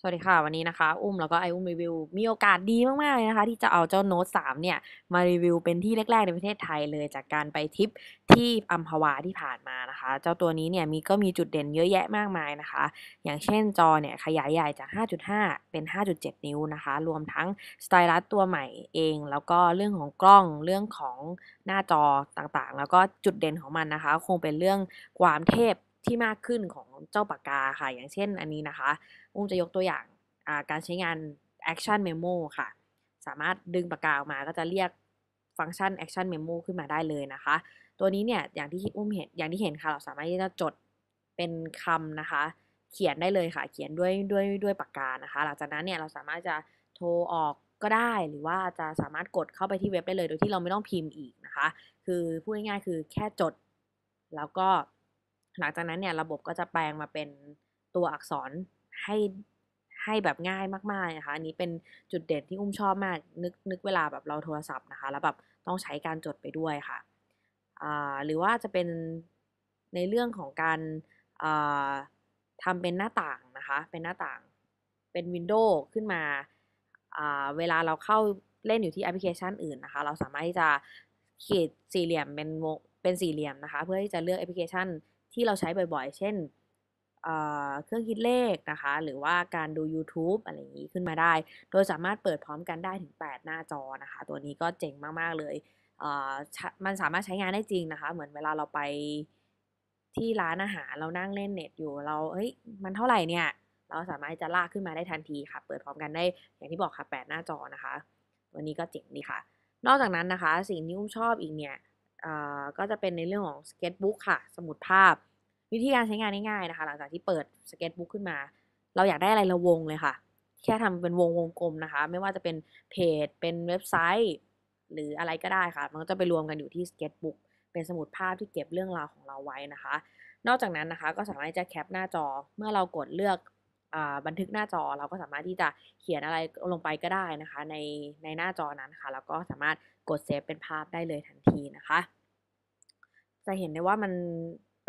สวัสดีค่ะ วันนี้นะคะ อุ้มแล้วก็ไออุ้มรีวิว มีโอกาสดีมากๆเลยนะคะ ที่จะเอาเจ้าโน้ต3เนี่ย มารีวิวเป็นที่แรก ๆ ในประเทศไทยเลยจากการไปทริปที่อัมพวาที่ผ่านมานะคะ เจ้าตัวนี้เนี่ยมีก็มีจุดเด่นเยอะแยะมากมายนะคะ อย่างเช่นจอเนี่ยขยายใหญ่จาก 5.5 เป็น 5.7 นิ้วนะคะ รวมทั้งสไตลัสตัวใหม่เอง แล้วก็เรื่องของกล้องเรื่องของหน้าจอต่างๆ แล้วก็จุดเด่นของมันนะคะ คงเป็นเรื่องความเทพ ที่มากขึ้นของเจ้าปากกาค่ะ อย่างเช่นอันนี้นะคะอุ้มจะยกตัวอย่างการใช้งาน Action Memo ค่ะ สามารถดึงปากกาออกมาก็จะเรียกฟังก์ชัน Action Memo ขึ้นมาได้เลยนะคะ ตัวนี้เนี่ยอย่างที่อุ้มเห็นอย่างที่เห็นค่ะ เราสามารถที่จะจดเป็นคำนะคะ เขียนได้เลยค่ะ เขียนด้วยด้วยด้วยปากกานะคะ หลังจากนั้นเนี่ยเราสามารถจะโทรออกก็ได้หรือว่าจะสามารถกดเข้าไปที่เว็บได้เลย โดยที่เราไม่ต้องพิมพ์อีกนะคะ คือพูดง่ายๆคือแค่จด แล้วก็ หลังจากนั้นเนี่ยระบบก็จะแปลงมาเป็นตัวอักษรให้ให้แบบง่ายมากๆนะคะอันนี้เป็นจุดเด่นที่อุ้มชอบมากนึกนึกเวลาแบบเราโทรศัพท์นะคะ แล้วแบบต้องใช้การจดไปด้วยค่ะหรือว่าจะเป็นในเรื่องของการทำเป็นหน้าต่างนะคะเป็นหน้าต่างเป็นวินโดว์ขึ้นมาเวลาเราเข้าเล่นอยู่ที่แอปพลิเคชันอื่นนะคะ เราสามารถที่จะขีดสี่เหลี่ยมเป็นวงเป็นสี่เหลี่ยมนะคะ เพื่อที่จะเลือกแอปพลิเคชัน ที่เราใช้บ่อยๆ เช่นเครื่องคิดเลขนะคะ หรือว่าการดู YouTube อะไรอย่างนี้ขึ้นมาได้ โดยสามารถเปิดพร้อมกันได้ถึง 8 หน้าจอนะคะ ตัวนี้ก็เจ๋งมากๆเลยมันสามารถใช้งานได้จริงนะคะ เหมือนเวลาเราไปที่ร้านอาหารเรานั่งเล่นเน็ตอยู่เราเฮ้ยมันเท่าไหร่เนี่ย เราสามารถจะลากขึ้นมาได้ทันทีค่ะ เปิดพร้อมกันได้อย่างที่บอกค่ะ 8 หน้าจอนะคะ ตัวนี้ก็เจ๋งดีค่ะ นอกจากนั้นนะคะ สิ่งที่อุ้มชอบอีกเนี่ย ก็จะเป็นในเรื่องของสเก็ตบุ๊กค่ะ สมุดภาพ วิธีการใช้งานง่ายๆนะคะ หลังจากที่เปิดสเก็ตบุ๊กขึ้นมา เราอยากได้อะไรเราวงเลยค่ะ แค่ทำเป็นวงวงกลมนะคะ ไม่ว่าจะเป็นเพจ เป็นเว็บไซต์ หรืออะไรก็ได้ค่ะ มันก็จะไปรวมกันอยู่ที่สเก็ตบุ๊กเป็นสมุดภาพที่เก็บเรื่องราวของเราไว้นะคะ นอกจากนั้นนะคะ ก็สามารถจะแคปหน้าจอ เมื่อเรากดเลือกบันทึกหน้าจอเราก็สามารถที่จะเขียนอะไรลงไปก็ได้นะคะ ในในหน้าจอนั้นค่ะ แล้วก็สามารถกดเซฟเป็นภาพได้เลยทันทีนะคะ จะเห็นได้ว่ามัน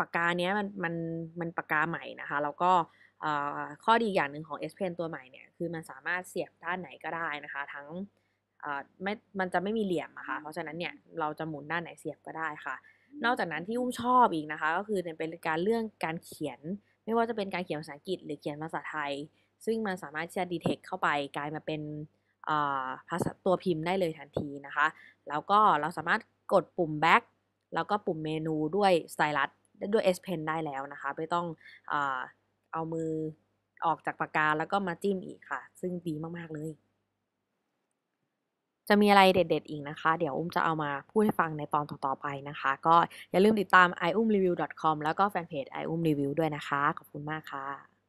ปากกาเนี้ยมันมันมันปากกาใหม่นะคะ แล้วก็ข้อดีอย่างหนึ่งของ S Pen ตัวใหม่เนี่ยคือมันสามารถเสียบด้านไหนก็ได้นะคะ ทั้งไม่มันจะไม่มีเหลี่ยมนะคะเพราะฉะนั้นเนี่ยเราจะหมุนด้านไหนเสียบก็ได้ค่ะ นอกจากนั้นที่อุ้มชอบอีกนะคะ ก็คือเป็นการเรื่องการเขียน ไม่ว่าจะเป็นการเขียนภาษาอังกฤษหรือเขียนภาษาไทย ซึ่งมันสามารถที่จะดีเทคเข้าไปกลายมาเป็นภาษาตัวพิมพ์ได้เลยทันทีนะคะ แล้วก็เราสามารถกดปุ่ม back แล้วก็ปุ่มเมนูด้วยสไตลัสด้วย S Pen ได้แล้วนะคะ ไม่ต้องเอามือออกจากปากกาแล้วก็มาจิ้มอีกค่ะ ซึ่งดีมากๆเลย จะมีอะไรเด็ด ๆ อีกนะคะ เดี๋ยวอุ้มจะเอามาพูดให้ฟังในตอนต่อๆไปนะคะ ก็อย่าลืมติดตาม iumreview.com แล้วก็แฟนเพจ iumreview ด้วยนะคะ ขอบคุณมากค่ะ